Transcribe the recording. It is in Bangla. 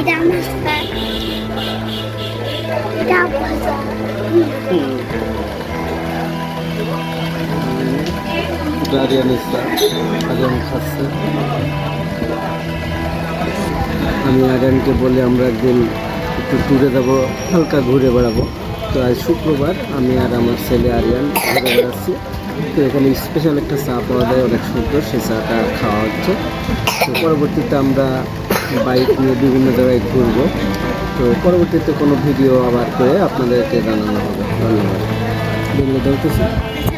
আরিয়ান ইসলাম আরিয়ান খাচ্ছে আমি আরিয়ানকে বলে আমরা একদিন একটু ট্যুরে যাব, হালকা ঘুরে বেড়াবো। তো আজ শুক্রবার আমি আর আমার ছেলে আরিয়ান ঘুরে বেড়াচ্ছি। তো এখানে স্পেশাল একটা চা পাওয়া যায়, অনেক সুন্দর। সেই চাটা খাওয়া হচ্ছে। তো পরবর্তীতে আমরা বাইক নিয়ে বিভিন্ন জায়গায় ঘুরবো। তো পরবর্তীতে কোনো ভিডিও আবার করে আপনাদেরকে জানানো হবে। ধন্যবাদ। ধন্যবাদ